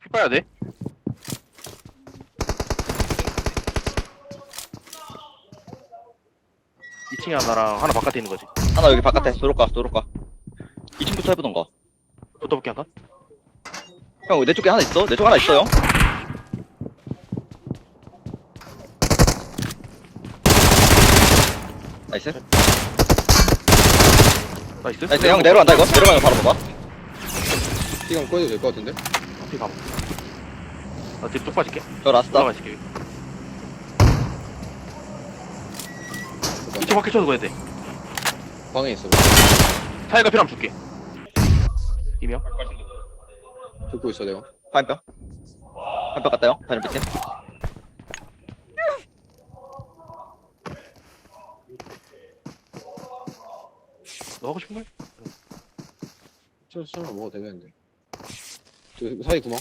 피 빠야 돼. 이층에 하나랑 하나 바깥에 있는 거지. 하나 여기 바깥에 도로가 도로가 2층부터 해보던가 붙어볼게 한번. 형내 쪽에 하나 있어 내 쪽 하나 있어 형 나이스 나이스. 나이스 형 내려간다 이거 내려가면 바로 봐봐 시간 꺼도 될 것 같은데? 피 가봐. 나 뒤로 쭉 빠질게. 저 라스다 올라가 있을게. 이쪽 밖에 쳐도 가야 돼. 방에 있어. 타이가 필요하면 줄게. 이명. 듣고 있어 내가. 화염병 화염병 갔다 형 다른 밑에 너 하고 싶은 말? 저 설마 먹어도 되겠는데. 저 사이 구멍.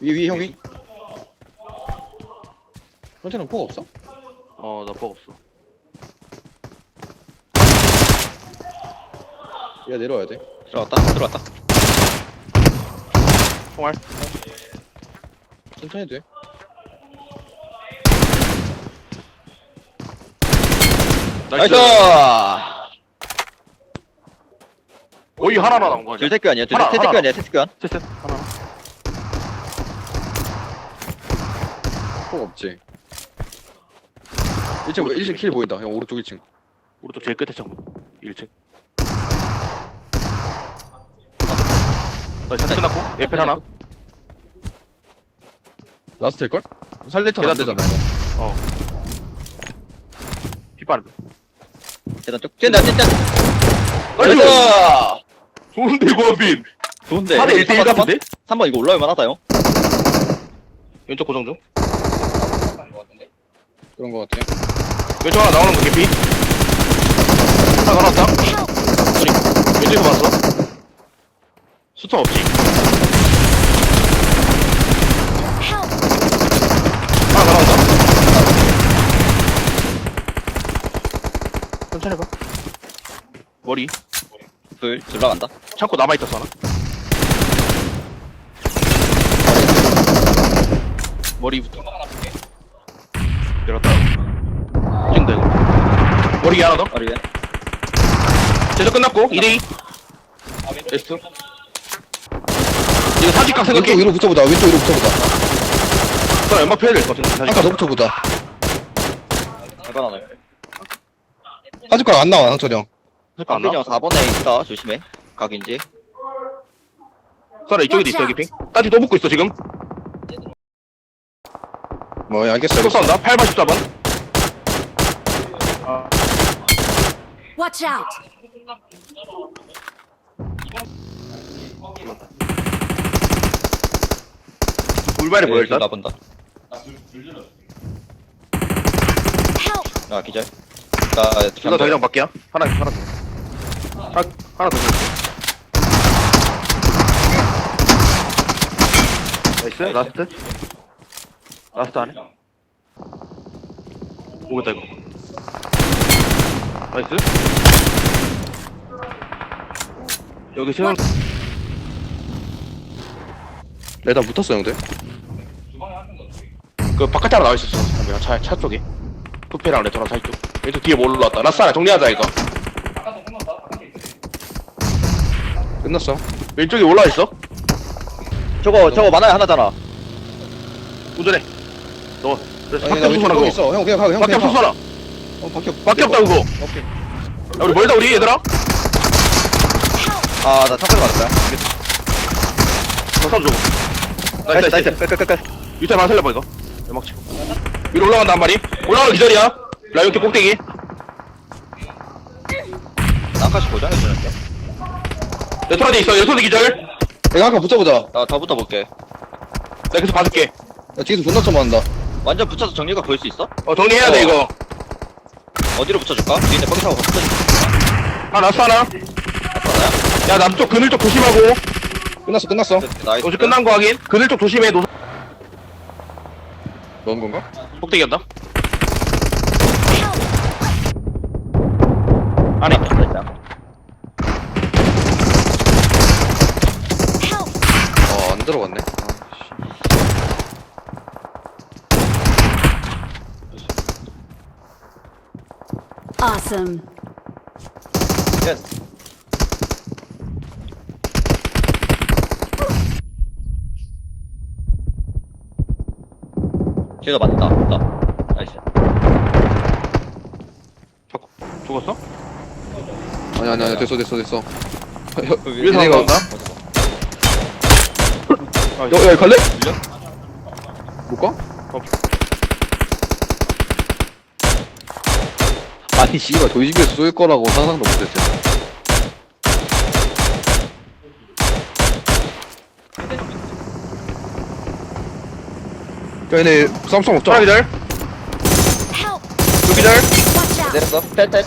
위, 위, 형 위. 현태는 포 없어? 어, 나뻑 없어. 야, 내려와야 돼. 들어갔다 들어갔다 총알. 천천히 해도 돼. 나이스 거의 하나나 나온 거 아니야? 질색교 아니야 하나, 질색교 하나. 아니야 질색교 됐어. 하나. 포 없지. 1층, 1층 킬 보인다. 형 오른쪽 1층. 오른쪽 제일 끝에 창문. 1층. 나 잔뜩 끝났고. 에펠 하나. 라스트일걸? 살리턴 안 되잖아. 어. 피 빠르다. 계단 쪽 뛴다 뛴다 나이스! 나이스 좋은데, 고원빈. 좋은데 4대 1대1 같은데? 3번 이거 올라올 만하다 형 왼쪽 고정 중. 그런 거 같아. 왼쪽 하나 나오는 거 개피. 하나 나왔다. 우리 왼쪽에서 봤어. 수탄 없지. 하나 나온다. 천천히 해봐. 머리. 둘 들어간다 창고 남아있었어, 하나. 머리부터. 내렸다. 찍는다, 이거. 머리 하나 더. 머리 위에 제작 끝났고, 2대2. 베스트. 이거 사직각 왼쪽 생각해. 위로 붙여보자. 왼쪽 위로 붙여보자. 나 연막 펴야 될 것 같은데, 아까 사직각. 더 붙여보자. 잠깐 하나 아직까지 안 나와, 상철이 형. 사직각 안 나와? 형 4번에 있다 조심해 각인지 썰아, 이쪽에도 있어, 여기 핑. 따지 또 붙고 있어, 지금. 뭐, 예, 알겠어, 또 알겠어. 싸운다. 8번 14번. 아, Watch out! 돌발이 보여, 일단. 나본다 Help! 아 기절 나 둘다 더 이상 밖이야. 하나, 하나 더. 하나, 하나 더. 나이스, 라스트. 라스트 안에. 오겠다, 이거. 나이스. 여기 세운, 레다 붙었어, 형들. 그 바깥에 하나 나와 있었어. 담배가 차, 차 쪽에. 부페랑 레토랑 사이 쪽. 왼쪽 뒤에 뭐 올라왔다. 하나 정리하자, 이거. 끝났어. 왼쪽에 올라와 있어. 저거 저거 만화에 하나잖아 운전해. 너, 그래서 아니, 밖에 나 없어, 왼쪽 나 거기 그거. 있어. 형, 그냥 가, 형, 밖에 그냥 없어, 어, 밖에 없, 밖에 없다, 그거. 오케이. 야, 우리 멀다, 우리 얘들아. 아나 창고에 맞았다 더 사줘. 나이스 나이스, 나이스. 나이스 끝끝끝 유타 만 살려봐, 이거. 연막 치고. 위로 올라간다, 한 마리. 올라가는 기절이야. 라이오트 꼭대기. 나까지 고정해주는데 레토라데 있어, 레토라데 기절. 내가 아까 붙여보자. 나더 붙어볼게 내가 계속 봐줄게. 야, 뒤에서 존나 처만한다. 완전 붙여서 정리가 보일 수 있어? 어, 정리해야 돼, 어. 이거. 어디로 붙여줄까? 뒤에 뻥 타고 붙여줄까? 하나, 라스 하나. 야, 남쪽 그늘 쪽 조심하고. 끝났어 끝났어 나이스. 끝난 거 확인 그늘 쪽 조심해 노스 넣은 건가? 꼭대기였다 Help! 안에 Help! 어안 들어갔네 Awesome. yes. 걔가 맞다. 맞다. 나이스. 죽었어? 아니 아니 아니 됐어 됐어 됐어 그 위에서 얘네가 나온다? 야, 야 갈래? 밀려? 못 가? 아니, 씨발 저희 집에서 쏠 거라고 상상도 못했지 야 얘네 쌈싸 먹자 하나 기절 Help! 둘 기절 Watch out! 내렸어. 텔, 텔.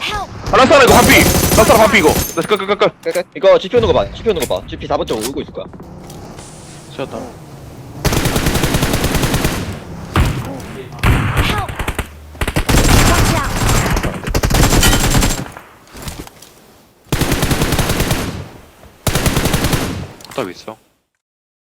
Help! 아 라스하나 이거 반피 라스하나 반피 이거 끝끝끝끝 이거 GP 오는 거 봐. GP 오는 거 봐. GP 4번째 오고 있을 거야. 세웠다 Help! Watch out! 답 있어